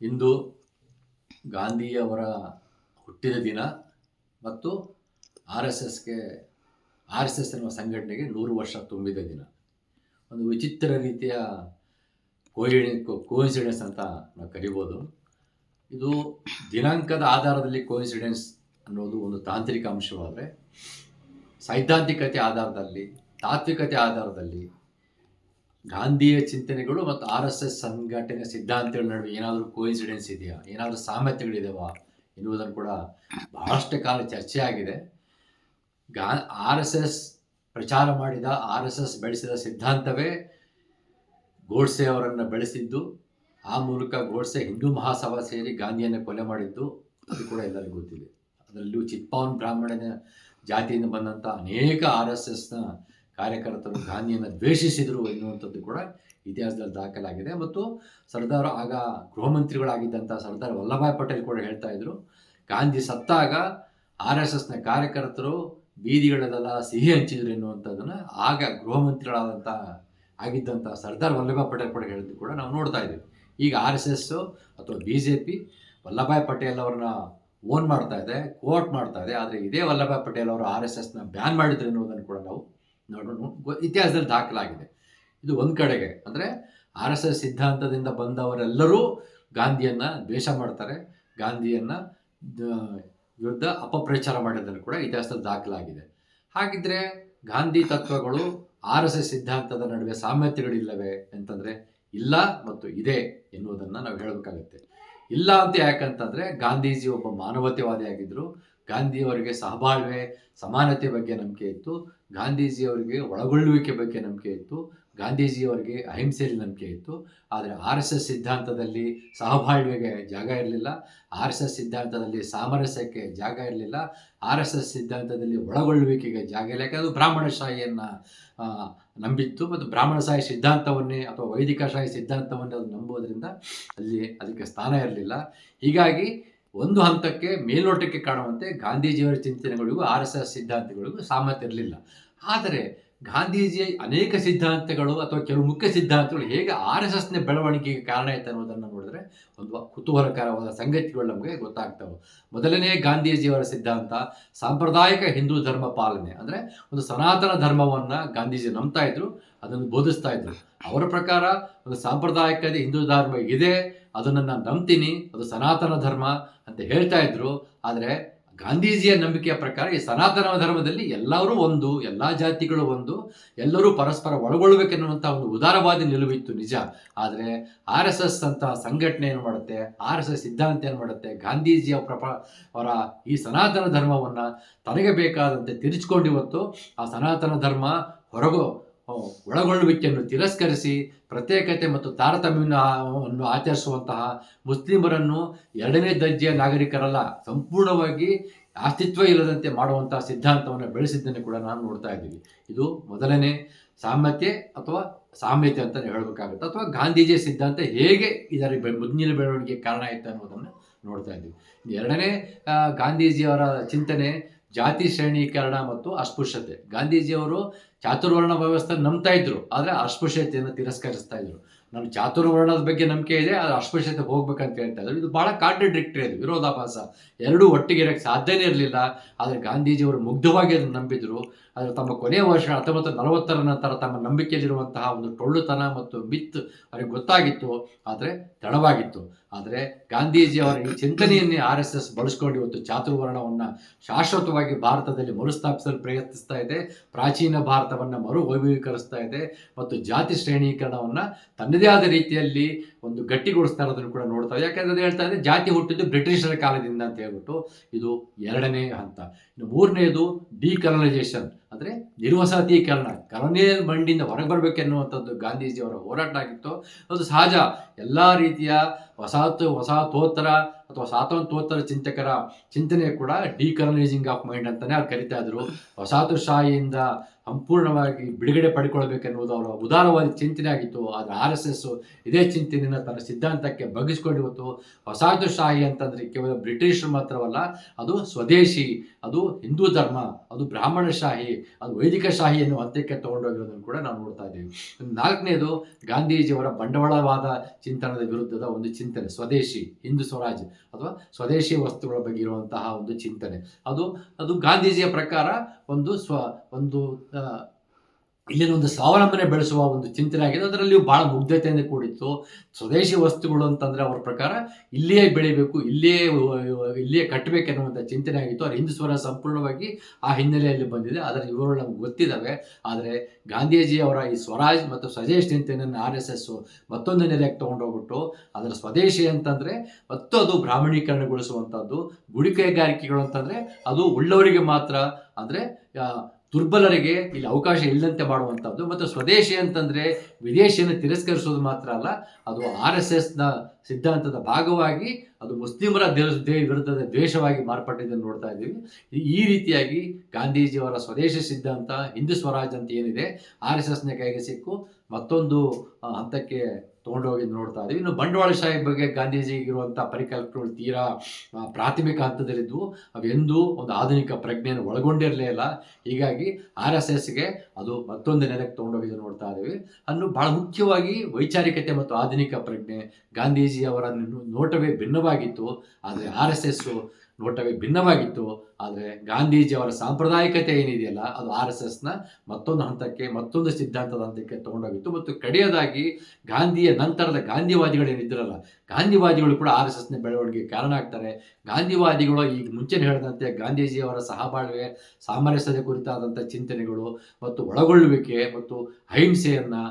ಇಂದು ಗಾಂಧಿಯವರ ಹುಟ್ಟಿದ ದಿನ ಮತ್ತು ಆರ್ ಎಸ್ ಎಸ್ಗೆ, ಆರ್ ಎಸ್ ಎಸ್ ಎನ್ನುವ ಸಂಘಟನೆಗೆ ನೂರು ವರ್ಷ ತುಂಬಿದ ದಿನ. ಒಂದು ವಿಚಿತ್ರ ರೀತಿಯ ಕೋಯಿಡಿ ಕೋಇನ್ಸಿಡೆನ್ಸ್ ಅಂತ ನಾವು ಕರಿಬೋದು. ಇದು ದಿನಾಂಕದ ಆಧಾರದಲ್ಲಿ ಕೋಇನ್ಸಿಡೆನ್ಸ್ ಅನ್ನೋದು ಒಂದು ತಾಂತ್ರಿಕ ಅಂಶವಾದರೆ, ಸೈದ್ಧಾಂತಿಕತೆ ಆಧಾರದಲ್ಲಿ, ತಾತ್ವಿಕತೆ ಆಧಾರದಲ್ಲಿ ಗಾಂಧಿಯ ಚಿಂತನೆಗಳು ಮತ್ತು ಆರ್ ಎಸ್ ಎಸ್ ಸಂಘಟನೆ ಸಿದ್ಧಾಂತಗಳ ನಡುವೆ ಏನಾದರೂ ಕೋಇನ್ಸಿಡೆನ್ಸ್ ಇದೆಯಾ? ಏನಾದರೂ ಸಾಮ್ಯತೆಗಳಿದಾವಾ ಎನ್ನುವುದನ್ನು ಕೂಡ ಬಹಳಷ್ಟು ಕಾಲ ಚರ್ಚೆ ಆಗಿದೆ. ಗಾ, ಆರ್ ಎಸ್ ಎಸ್ ಪ್ರಚಾರ ಮಾಡಿದ, ಆರ್ ಎಸ್ ಎಸ್ ಬೆಳೆಸಿದ ಸಿದ್ಧಾಂತವೇ ಗೋಡ್ಸೆ ಅವರನ್ನು ಬೆಳೆಸಿದ್ದು, ಆ ಮೂಲಕ ಗೋಡ್ಸೆ ಹಿಂದೂ ಮಹಾಸಭಾ ಸೇರಿ ಗಾಂಧಿಯನ್ನು ಕೊಲೆ ಮಾಡಿದ್ದು, ಅದು ಕೂಡ ಎಲ್ಲರಿಗೂ ಗೊತ್ತಿದೆ. ಅದರಲ್ಲೂ ಚಿತ್ಪಾವನ್ ಬ್ರಾಹ್ಮಣನ ಜಾತಿಯಿಂದ ಬಂದಂಥ ಅನೇಕ ಆರ್ ಎಸ್ ಎಸ್ನ ಕಾರ್ಯಕರ್ತರು ಗಾಂಧಿಯನ್ನು ದ್ವೇಷಿಸಿದರು ಎನ್ನುವಂಥದ್ದು ಕೂಡ ಇತಿಹಾಸದಲ್ಲಿ ದಾಖಲಾಗಿದೆ. ಮತ್ತು ಸರ್ದಾರ್ ಆಗ ಗೃಹ ಮಂತ್ರಿಗಳಾಗಿದ್ದಂಥ ಸರ್ದಾರ್ ವಲ್ಲಭಾಯ್ ಪಟೇಲ್ ಕೂಡ ಹೇಳ್ತಾ ಇದ್ರು, ಗಾಂಧಿ ಸತ್ತಾಗ ಆರ್ ಎಸ್ ಎಸ್ನ ಕಾರ್ಯಕರ್ತರು ಬೀದಿಗಳಲ್ಲೆಲ್ಲ ಸಿಹಿ ಹಂಚಿದ್ರು ಎನ್ನುವಂಥದ್ದನ್ನು ಆಗ ಗೃಹ ಮಂತ್ರಿಗಳಾದಂಥ ಆಗಿದ್ದಂಥ ಸರ್ದಾರ್ ವಲ್ಲಭಾಯ್ ಪಟೇಲ್ ಕೂಡ ಹೇಳಿದ್ದು ಕೂಡ ನಾವು ನೋಡ್ತಾ ಇದ್ದೀವಿ. ಈಗ ಆರ್ ಎಸ್ ಎಸ್ಸು ಅಥವಾ B J P Vallabhbhai Patel ಅವ್ರನ್ನ ಓನ್ ಮಾಡ್ತಾ ಇದೆ, ಕೋರ್ಟ್ ಮಾಡ್ತಾ ಇದೆ. ಆದರೆ ಇದೇ ವಲ್ಲಭಾಯ್ ಪಟೇಲ್ ಅವರು ಆರ್ ಎಸ್ ಎಸ್ನ ಬ್ಯಾನ್ ಮಾಡಿದ್ರು ಎನ್ನುವುದನ್ನು ಕೂಡ ನಾವು ನೋಡೋಣ ಇತಿಹಾಸದಲ್ಲಿ ದಾಖಲಾಗಿದೆ. ಇದು ಒಂದು ಕಡೆಗೆ, ಅಂದರೆ ಆರ್ ಎಸ್ ಎಸ್ ಸಿದ್ಧಾಂತದಿಂದ ಬಂದವರೆಲ್ಲರೂ ಗಾಂಧಿಯನ್ನು ದ್ವೇಷ ಮಾಡ್ತಾರೆ, ಗಾಂಧಿಯನ್ನು ವಿರುದ್ಧ ಅಪಪ್ರಚಾರ ಮಾಡಿದ್ದನ್ನು ಕೂಡ ಇತಿಹಾಸದಲ್ಲಿ ದಾಖಲಾಗಿದೆ. ಹಾಗಿದ್ರೆ ಗಾಂಧಿ ತತ್ವಗಳು ಆರ್ ಎಸ್ ಎಸ್ ಸಿದ್ಧಾಂತದ ನಡುವೆ ಸಾಮ್ಯತೆಗಳಿಲ್ಲವೇ ಅಂತಂದರೆ ಇಲ್ಲ ಮತ್ತು ಇದೆ ಎನ್ನುವುದನ್ನು ನಾವು ಹೇಳಬೇಕಾಗುತ್ತೆ. ಇಲ್ಲ ಅಂತ ಯಾಕಂತಂದರೆ ಗಾಂಧೀಜಿ ಒಬ್ಬ ಮಾನವತೆವಾದಿಯಾಗಿದ್ದರು ಗಾಂಧಿಯವರಿಗೆ ಸಹಬಾಳ್ವೆ, ಸಮಾನತೆ ಬಗ್ಗೆ ನಂಬಿಕೆ ಇತ್ತು. ಗಾಂಧೀಜಿಯವರಿಗೆ ಒಳಗೊಳ್ಳುವಿಕೆ ಬಗ್ಗೆ ನಂಬಿಕೆ ಇತ್ತು. ಗಾಂಧೀಜಿಯವರಿಗೆ ಅಹಿಂಸೆಯಲ್ಲಿ ನಂಬಿಕೆ ಇತ್ತು. ಆದರೆ ಆರ್ ಎಸ್ ಎಸ್ ಸಿದ್ಧಾಂತದಲ್ಲಿ ಸಹಬಾಳ್ವೆಗೆ ಜಾಗ ಇರಲಿಲ್ಲ. ಆರ್ ಎಸ್ ಎಸ್ ಸಿದ್ಧಾಂತದಲ್ಲಿ ಸಾಮರಸ್ಯಕ್ಕೆ ಜಾಗ ಇರಲಿಲ್ಲ. ಆರ್ ಎಸ್ ಎಸ್ ಸಿದ್ಧಾಂತದಲ್ಲಿ ಒಳಗೊಳ್ಳುವಿಕೆಗೆ ಜಾಗ ಇಲ್ಲ. ಯಾಕೆ ಅದು ಬ್ರಾಹ್ಮಣಶಾಹಿಯನ್ನು ನಂಬಿತ್ತು. ಮತ್ತು ಬ್ರಾಹ್ಮಣಶಾಹಿ ಸಿದ್ಧಾಂತವನ್ನೇ ಅಥವಾ ವೈದಿಕಶಾಹಿ ಸಿದ್ಧಾಂತವನ್ನೇ ಅದು ನಂಬುವುದರಿಂದ ಅಲ್ಲಿ ಅದಕ್ಕೆ ಸ್ಥಾನ ಇರಲಿಲ್ಲ. ಹೀಗಾಗಿ ಒಂದು ಹಂತಕ್ಕೆ ಮೇಲ್ನೋಟಕ್ಕೆ ಕಾಣುವಂತೆ ಗಾಂಧೀಜಿಯವರ ಚಿಂತನೆಗಳಿಗೂ ಆರ್ ಎಸ್ ಎಸ್ ಸಿದ್ಧಾಂತಗಳಿಗೂ ಸಾಮರ್ಥ್ಯ ಇರಲಿಲ್ಲ. ಆದರೆ ಗಾಂಧೀಜಿಯ ಅನೇಕ ಸಿದ್ಧಾಂತಗಳು ಅಥವಾ ಕೆಲವು ಮುಖ್ಯ ಸಿದ್ಧಾಂತಗಳು ಹೇಗೆ ಆರ್ ಎಸ್ ಎಸ್ನ ಬೆಳವಣಿಗೆಗೆ ಕಾರಣ ಆಯ್ತು ಅನ್ನೋದನ್ನು ನೋಡಿದ್ರೆ ಒಂದು ಕುತೂಹಲಕರವಾದ ಸಂಗತಿಗಳು ನಮಗೆ ಗೊತ್ತಾಗ್ತವೆ. ಮೊದಲನೇ ಗಾಂಧೀಜಿಯವರ ಸಿದ್ಧಾಂತ ಸಾಂಪ್ರದಾಯಿಕ ಹಿಂದೂ ಧರ್ಮ ಪಾಲನೆ, ಅಂದರೆ ಒಂದು ಸನಾತನ ಧರ್ಮವನ್ನು ಗಾಂಧೀಜಿ ನಂಬ್ತಾ ಇದ್ರು, ಅದನ್ನು ಬೋಧಿಸ್ತಾ ಇದ್ರು. ಅವರ ಪ್ರಕಾರ ಒಂದು ಸಾಂಪ್ರದಾಯಿಕ ಹಿಂದೂ ಧರ್ಮ ಇದೆ, ಅದನ್ನು ನಾನು ನಂಬ್ತೀನಿ, ಅದು ಸನಾತನ ಧರ್ಮ ಅಂತ ಹೇಳ್ತಾ ಇದ್ರು. ಆದರೆ ಗಾಂಧೀಜಿಯ ನಂಬಿಕೆಯ ಪ್ರಕಾರ ಈ ಸನಾತನ ಧರ್ಮದಲ್ಲಿ ಎಲ್ಲರೂ ಒಂದು, ಎಲ್ಲ ಜಾತಿಗಳು ಒಂದು, ಎಲ್ಲರೂ ಪರಸ್ಪರ ಒಳಗೊಳ್ಬೇಕೆನ್ನುವಂಥ ಒಂದು ಉದಾರವಾದಿ ನಿಲುವಿತ್ತು ನಿಜ. ಆದರೆ ಆರ್ ಎಸ್ ಎಸ್ ಅಂತ ಸಂಘಟನೆ ಏನು ಮಾಡುತ್ತೆ, ಆರ್ ಎಸ್ ಎಸ್ ಸಿದ್ಧಾಂತ ಏನು ಮಾಡುತ್ತೆ, ಗಾಂಧೀಜಿಯ ಪ್ರಪ, ಅವರ ಈ ಸನಾತನ ಧರ್ಮವನ್ನು ತನಗೆ ಬೇಕಾದಂತೆ ತಿರುಚಿಕೊಂಡಿವತ್ತು ಆ ಸನಾತನ ಧರ್ಮ ಹೊರಗು ಒಳಗೊಳ್ಳುವಿಕೆಯನ್ನು ತಿರಸ್ಕರಿಸಿ ಪ್ರತ್ಯೇಕತೆ ಮತ್ತು ತಾರತಮ್ಯವನ್ನು ಆಚರಿಸುವಂತಹ ಮುಸ್ಲಿಮರನ್ನು ಎರಡನೇ ದರ್ಜೆಯ ನಾಗರಿಕರಲ್ಲ, ಸಂಪೂರ್ಣವಾಗಿ ಅಸ್ತಿತ್ವ ಇಲ್ಲದಂತೆ ಮಾಡುವಂತಹ ಸಿದ್ಧಾಂತವನ್ನು ಬೆಳೆಸಿದ್ದನ್ನು ಕೂಡ ನಾವು ನೋಡ್ತಾ ಇದ್ದೀವಿ. ಇದು ಮೊದಲನೇ ಸಾಮ್ಯತೆ ಅಥವಾ ಸಾಮ್ಯತೆ ಅಂತ ಹೇಳಬೇಕಾಗುತ್ತೆ. ಅಥವಾ ಗಾಂಧೀಜಿಯ ಸಿದ್ಧಾಂತ ಹೇಗೆ ಇದರ ಮುಂದಿನ ಬೆಳವಣಿಗೆ ಕಾರಣ ಆಯಿತು ಅನ್ನೋದನ್ನು ನೋಡ್ತಾ ಇದ್ದೀವಿ. ಎರಡನೇ ಗಾಂಧೀಜಿಯವರ ಚಿಂತನೆ ಜಾತಿ ಶ್ರೇಣೀಕರಣ ಮತ್ತು ಅಸ್ಪೃಶ್ಯತೆ. ಗಾಂಧೀಜಿಯವರು ಚಾತುರ್ವರ್ಣ ವ್ಯವಸ್ಥೆ ನಂಬ್ತಾ ಇದ್ರು, ಆದರೆ ಅಸ್ಪೃಶ್ಯತೆಯನ್ನು ತಿರಸ್ಕರಿಸ್ತಾ ಇದ್ರು. ನಾನು ಚಾತುರ್ವರ್ಣದ ಬಗ್ಗೆ ನಂಬಿಕೆ ಇದೆ ಅದು ಅಸ್ಪೃಶ್ಯತೆ ಹೋಗ್ಬೇಕಂತ ಹೇಳ್ತಾ ಇದ್ರು. ಇದು ಬಹಳ ಕಾಂಟ್ರಡಿಕ್ಟರಿ ಅದು, ವಿರೋಧಾಭಾಸ. ಎರಡೂ ಒಟ್ಟಿಗೆ ಇರೋಕ್ಕೆ ಸಾಧ್ಯನೇ ಇರಲಿಲ್ಲ, ಆದರೆ ಗಾಂಧೀಜಿಯವರು ಮುಗ್ಧವಾಗಿ ಅದನ್ನು ನಂಬಿದ್ರು. ಆದರೆ ತಮ್ಮ ಕೊನೆಯ ವರ್ಷ ಹತ್ತೊಂಬತ್ತು ನಲವತ್ತರ ನಂತರ ತಮ್ಮ ನಂಬಿಕೆಯಲ್ಲಿರುವಂತಹ ಒಂದು ಟೊಳ್ಳುತನ ಮತ್ತು ಮಿತ್, ಅವರಿಗೆ ಗೊತ್ತಾಗಿತ್ತು, ಆದರೆ ತಡವಾಗಿತ್ತು. ಆದರೆ ಗಾಂಧೀಜಿಯವರ ಈ ಚಿಂತನೆಯನ್ನೇ ಆರ್ ಎಸ್ ಎಸ್ ಬಳಸ್ಕೊಂಡು ಇವತ್ತು ಚಾತುರ್ವರ್ಣವನ್ನು ಶಾಶ್ವತವಾಗಿ ಭಾರತದಲ್ಲಿ ಮರುಸ್ಥಾಪಿಸಲು ಪ್ರಯತ್ನಿಸ್ತಾ ಇದೆ. ಪ್ರಾಚೀನ ಭಾರತವನ್ನು ಮರು ವೈಭವೀಕರಿಸ್ತಾ ಇದೆ ಮತ್ತು ಜಾತಿ ಶ್ರೇಣೀಕರಣವನ್ನು ತನ್ನದೇ ಆದ ರೀತಿಯಲ್ಲಿ ಒಂದು ಗಟ್ಟಿಗೊಳಿಸ್ತಾ ಇರೋದನ್ನು ಕೂಡ ನೋಡ್ತಾ ಇದೆ. ಯಾಕಂದ್ರೆ ಅದು ಹೇಳ್ತಾ ಇದೆ, ಜಾತಿ ಹುಟ್ಟಿದ್ದು ಬ್ರಿಟಿಷರ ಕಾಲದಿಂದ ಅಂತ ಹೇಳ್ಬಿಟ್ಟು ಇದು ಎರಡನೇ ಹಂತ. ಇನ್ನು ಮೂರನೇದು ಡಿಕಲನೈಸೇಷನ್ ಅಂದರೆ ನಿರ್ವಸತೀಕರಣ ಕಲೋನಿಯಲ್ ಮಂಡಿಯಿಂದ ಹೊರಗೆ ಬರಬೇಕೆನ್ನುವಂಥದ್ದು ಗಾಂಧೀಜಿಯವರ ಹೋರಾಟ ಆಗಿತ್ತು. ಅದು ಸಹಜ. ಎಲ್ಲ ರೀತಿಯ ವಸಾಹತು, ವಸಾಹತೋತ್ತರ ಅಥವಾ ತೋತರ ಚಿಂತಕರ ಚಿಂತನೆ ಕೂಡ ಡಿಕಲನೈಸಿಂಗ್ ಆಫ್ ಮೈಂಡ್ ಅಂತಾನೆ ಅವ್ರು ಕರಿತಾ ಇದ್ರು ವಸಾಹತುಶಾಹಿಯಿಂದ ಸಂಪೂರ್ಣವಾಗಿ ಬಿಡುಗಡೆ ಪಡ್ಕೊಳ್ಬೇಕೆನ್ನುವುದು ಅವರ ಉದಾರವಾದ ಚಿಂತನೆ ಆಗಿತ್ತು. ಆದರೆ ಆರ್ ಎಸ್ ಎಸ್ ಇದೇ ಚಿಂತನೆಯನ್ನು ತನ್ನ ಸಿದ್ಧಾಂತಕ್ಕೆ ಬಗ್ಗಿಸ್ಕೊಂಡು ಇವತ್ತು ವಸಾಹತುಶಾಹಿ ಅಂತಂದರೆ ಕೇವಲ ಬ್ರಿಟಿಷರು ಮಾತ್ರವಲ್ಲ, ಅದು ಸ್ವದೇಶಿ, ಅದು ಹಿಂದೂ ಧರ್ಮ, ಅದು ಬ್ರಾಹ್ಮಣಶಾಹಿ, ಅದು ವೈದಿಕ ಶಾಹಿ ಎನ್ನುವ ಹಂತಕ್ಕೆ ತಗೊಂಡೋಗಿರೋದನ್ನು ಕೂಡ ನಾವು ನೋಡ್ತಾ ಇದ್ದೀವಿ. ನಾಲ್ಕನೇದು ಗಾಂಧೀಜಿಯವರ ಬಂಡವಾಳವಾದ ಚಿಂತನದ ವಿರುದ್ಧದ ಒಂದು ಚಿಂತನೆ, ಸ್ವದೇಶಿ, ಹಿಂದೂ ಸ್ವರಾಜ್ ಅಥವಾ ಸ್ವದೇಶಿ ವಸ್ತುಗಳ ಬಗ್ಗೆ ಇರುವಂತಹ ಒಂದು ಚಿಂತನೆ. ಅದು ಅದು ಗಾಂಧೀಜಿಯ ಪ್ರಕಾರ ಒಂದು ಸ್ವ ಒಂದು ಇಲ್ಲಿನ ಒಂದು ಸ್ವಾವಲಂಬನೆ ಬೆಳೆಸುವ ಒಂದು ಚಿಂತನೆ ಆಗಿದೆ ಅದರಲ್ಲಿಯೂ ಬಹಳ ಮುಗ್ಧತೆಯಿಂದ ಕೂಡಿತ್ತು. ಸ್ವದೇಶಿ ವಸ್ತುಗಳು ಅಂತಂದ್ರೆ ಅವರ ಪ್ರಕಾರ ಇಲ್ಲಿಯೇ ಬೆಳಿಬೇಕು, ಇಲ್ಲಿಯೇ ಇಲ್ಲೇ ಇಲ್ಲಿಯೇ ಕಟ್ಟಬೇಕೆನ್ನುವಂಥ ಚಿಂತನೆ ಆಗಿತ್ತು ಅವ್ರ ಹಿಂದೂ ಸ್ವರ ಸಂಪೂರ್ಣವಾಗಿ ಆ ಹಿನ್ನೆಲೆಯಲ್ಲಿ ಬಂದಿದೆ. ಅದರ ಇವರು ನಮ್ಗೆ ಗೊತ್ತಿದ್ದಾವೆ. ಆದರೆ ಗಾಂಧೀಜಿ ಅವರ ಈ ಸ್ವರಾಜ್ ಮತ್ತು ಸ್ವದೇಶ್ ಚಿಂತನೆಯನ್ನು ಆರ್ ಎಸ್ ಎಸ್ ಮತ್ತೊಂದು ನೆಲೆಗೆ ತಗೊಂಡೋಗ್ಬಿಟ್ಟು, ಅದರ ಸ್ವದೇಶಿ ಅಂತಂದ್ರೆ ಮತ್ತು ಅದು ಬ್ರಾಹ್ಮಣೀಕರಣಗೊಳಿಸುವಂಥದ್ದು ಗುಡಿ ಕೈಗಾರಿಕೆಗಳು ಅಂತಂದ್ರೆ ಅದು ಉಳ್ಳವರಿಗೆ ಮಾತ್ರ. ಅಂದ್ರೆ ದುರ್ಬಲರಿಗೆ ಇಲ್ಲಿ ಅವಕಾಶ ಇಲ್ಲದಂತೆ ಮಾಡುವಂಥದ್ದು. ಮತ್ತು ಸ್ವದೇಶಿ ಅಂತಂದರೆ ವಿದೇಶಿಯನ್ನು ತಿರಸ್ಕರಿಸೋದು ಮಾತ್ರ ಅಲ್ಲ, ಅದು ಆರ್ ಎಸ್ ಎಸ್ನ ಸಿದ್ಧಾಂತದ ಭಾಗವಾಗಿ, ಅದು ಮುಸ್ಲಿಮರ ವಿರುದ್ಧದ ದ್ವೇಷವಾಗಿ ಮಾರ್ಪಟ್ಟಿದ್ದನ್ನು ನೋಡ್ತಾ ಇದ್ದೀವಿ. ಈ- ರೀತಿಯಾಗಿ ಗಾಂಧೀಜಿಯವರ ಸ್ವದೇಶಿ ಸಿದ್ಧಾಂತ, ಹಿಂದೂ ಸ್ವರಾಜ್ ಅಂತ ಏನಿದೆ, ಆರ್ ಎಸ್ ಎಸ್ನ ಕೈಗೆ ಸಿಕ್ಕು. ಮತ್ತೊಂದು ಹಂತಕ್ಕೆ ತೊಗೊಂಡೋಗಿ ನೋಡ್ತಾ ಇದ್ದೀವಿ ಇನ್ನು ಬಂಡವಾಳಶಾಹಿ ಬಗ್ಗೆ ಗಾಂಧೀಜಿ ಇರುವಂಥ ಪರಿಕಲ್ಪನೆಗಳು ತೀರಾ ಪ್ರಾಥಮಿಕ ಹಂತದಲ್ಲಿದ್ದವು ಅವೆಂದೂ ಒಂದು ಆಧುನಿಕ ಪ್ರಜ್ಞೆಯನ್ನು ಒಳಗೊಂಡಿರಲೇ ಇಲ್ಲ. ಹೀಗಾಗಿ ಆರ್ ಎಸ್ ಎಸ್ಗೆ ಅದು ಮತ್ತೊಂದು ನೆಲೆಗೆ ತೊಗೊಂಡೋಗಿ ನೋಡ್ತಾ ಇದ್ದೀವಿ. ಅನ್ನು ಬಹಳ ಮುಖ್ಯವಾಗಿ ವೈಚಾರಿಕತೆ ಮತ್ತು ಆಧುನಿಕ ಪ್ರಜ್ಞೆ ಗಾಂಧೀಜಿಯವರ ನೋಟವೇ ಭಿನ್ನವಾಗಿತ್ತು. ಆದರೆ ಆರ್ ಎಸ್ ಎಸ್ ನೋಟವೇ ಭಿನ್ನವಾಗಿತ್ತು. ಆದರೆ ಗಾಂಧೀಜಿಯವರ ಸಾಂಪ್ರದಾಯಿಕತೆ ಏನಿದೆಯಲ್ಲ, ಅದು ಆರ್ ಎಸ್ ಎಸ್ನ ಮತ್ತೊಂದು ಹಂತಕ್ಕೆ, ಮತ್ತೊಂದು ಸಿದ್ಧಾಂತದ ಹಂತಕ್ಕೆ ತಗೊಂಡೋಗಿತ್ತು. ಮತ್ತು ಕಡೆಯದಾಗಿ ಗಾಂಧಿಯ ನಂತರದ ಗಾಂಧಿವಾದಿಗಳೇನಿದ್ರಲ್ಲ ಗಾಂಧಿವಾದಿಗಳು ಕೂಡ ಆರ್ ಎಸ್ ಎಸ್ನ ಬೆಳವಣಿಗೆ ಕಾರಣ ಆಗ್ತಾರೆ. ಗಾಂಧಿವಾದಿಗಳು ಈಗ ಮುಂಚೆನೇ ಹೇಳಿದಂತೆ ಗಾಂಧೀಜಿಯವರ ಸಹಬಾಳ್ವೆ, ಸಾಮರಸ್ಯದ ಕುರಿತಾದಂಥ ಚಿಂತನೆಗಳು, ಮತ್ತು ಒಳಗೊಳ್ಳುವಿಕೆ, ಮತ್ತು ಅಹಿಂಸೆಯನ್ನು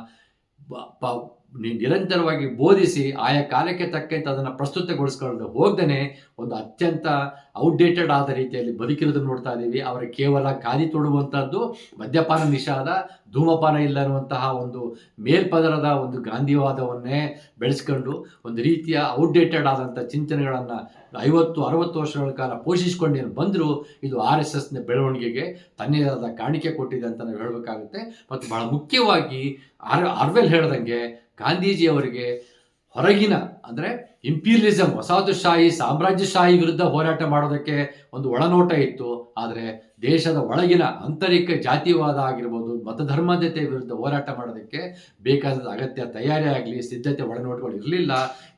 ನಿರಂತರವಾಗಿ ಬೋಧಿಸಿ ಆಯಾ ಕಾಲಕ್ಕೆ ತಕ್ಕಂತೆ ಅದನ್ನು ಪ್ರಸ್ತುತಗೊಳಿಸ್ಕೊಳ್ಳದೆ ಹೋಗ್ದೇ ಒಂದು ಅತ್ಯಂತ ಔಟ್ಡೇಟೆಡ್ ಆದ ರೀತಿಯಲ್ಲಿ ಬದುಕಿರೋದನ್ನು ನೋಡ್ತಾ ಇದ್ದೀವಿ ಅವರ ಕೇವಲ ಖಾದಿ ತೊಡುವಂಥದ್ದು ಮದ್ಯಪಾನ ನಿಷಾದ, ಧೂಮಪಾನ ಇಲ್ಲ ಅನ್ನುವಂತಹ ಒಂದು ಮೇಲ್ಪದರದ ಒಂದು ಗಾಂಧಿವಾದವನ್ನೇ ಬೆಳೆಸ್ಕೊಂಡು ಒಂದು ರೀತಿಯ ಔಟ್ಡೇಟೆಡ್ ಆದಂಥ ಚಿಂತನೆಗಳನ್ನು ಐವತ್ತು, ಅರವತ್ತು ವರ್ಷಗಳ ಕಾಲ ಪೋಷಿಸ್ಕೊಂಡೇನು ಬಂದರೂ ಇದು ಆರ್ ಎಸ್ ಎಸ್ನ ಬೆಳವಣಿಗೆಗೆ ತನ್ನದಾದ ಕಾಣಿಕೆ ಕೊಟ್ಟಿದೆ ಅಂತ ನಾವು ಹೇಳಬೇಕಾಗುತ್ತೆ. ಮತ್ತು ಬಹಳ ಮುಖ್ಯವಾಗಿ ಆರ್ ಅರ್ವೆಲ್ ಹೇಳ್ದಂಗೆ ಗಾಂಧೀಜಿಯವರಿಗೆ ಹೊರಗಿನ, ಅಂದರೆ ಇಂಪೀರಿಯಲಿಸಂ ವಸಾಹತುಶಾಹಿ, ಸಾಮ್ರಾಜ್ಯಶಾಹಿ ವಿರುದ್ಧ ಹೋರಾಟ ಮಾಡೋದಕ್ಕೆ ಒಂದು ಒಳನೋಟ ಇತ್ತು. ಆದರೆ ದೇಶದ ಒಳಗಿನ ಆಂತರಿಕ ಜಾತಿವಾದ ಆಗಿರ್ಬೋದು ಮತಧರ್ಮದತೆ ವಿರುದ್ಧ ಹೋರಾಟ ಮಾಡೋದಕ್ಕೆ ಬೇಕಾದ ಅಗತ್ಯ ತಯಾರಿ ಆಗಲಿ, ಸಿದ್ಧತೆ ಒಳನೋಟಗಳು ಇರಲಿಲ್ಲ.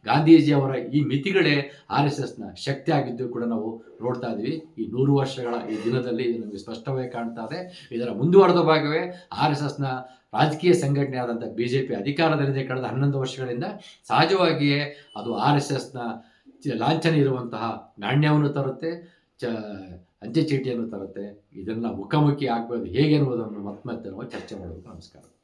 ಗಾಂಧೀಜಿಯವರ ಈ ಮಿತಿಗಳೇ ಆರ್ ಎಸ್ ಎಸ್ನ ಶಕ್ತಿ ಆಗಿದ್ದು ಕೂಡ ನಾವು ನೋಡ್ತಾ ಇದ್ದೀವಿ. ಈ ನೂರು ವರ್ಷಗಳ ಈ ದಿನದಲ್ಲಿ ಇದು ನಮಗೆ ಸ್ಪಷ್ಟವಾಗಿ ಕಾಣ್ತಾ ಇದೆ. ಇದರ ಮುಂದುವರೆದ ಭಾಗವೇ ಆರ್ ಎಸ್ ಎಸ್ನ ರಾಜಕೀಯ ಸಂಘಟನೆ ಆದಂಥ ಬಿ ಜೆ ಪಿ ಅಧಿಕಾರದಲ್ಲಿದೆ ಕಳೆದ ಹನ್ನೊಂದು ವರ್ಷಗಳಿಂದ. ಸಹಜವಾಗಿಯೇ ಅದು ಆರ್ ಎಸ್ ಎಸ್ನ ಲಾಂಛನ ಇರುವಂತಹ ನಾಣ್ಯವನ್ನು ತರುತ್ತೆ. ಚ ಅಂಚೆ ಚೀಟಿಯನ್ನು ತರುತ್ತೆ. ಇದನ್ನು ಮುಖಾಮುಖಿ ಆಗ್ಬೋದು. ಹೇಗೆ ಅನ್ನೋದನ್ನು ಮತ್ತೆ ಮತ್ತೆ ನಾವು ಚರ್ಚೆ ಮಾಡಬೇಕು ನಮಸ್ಕಾರ.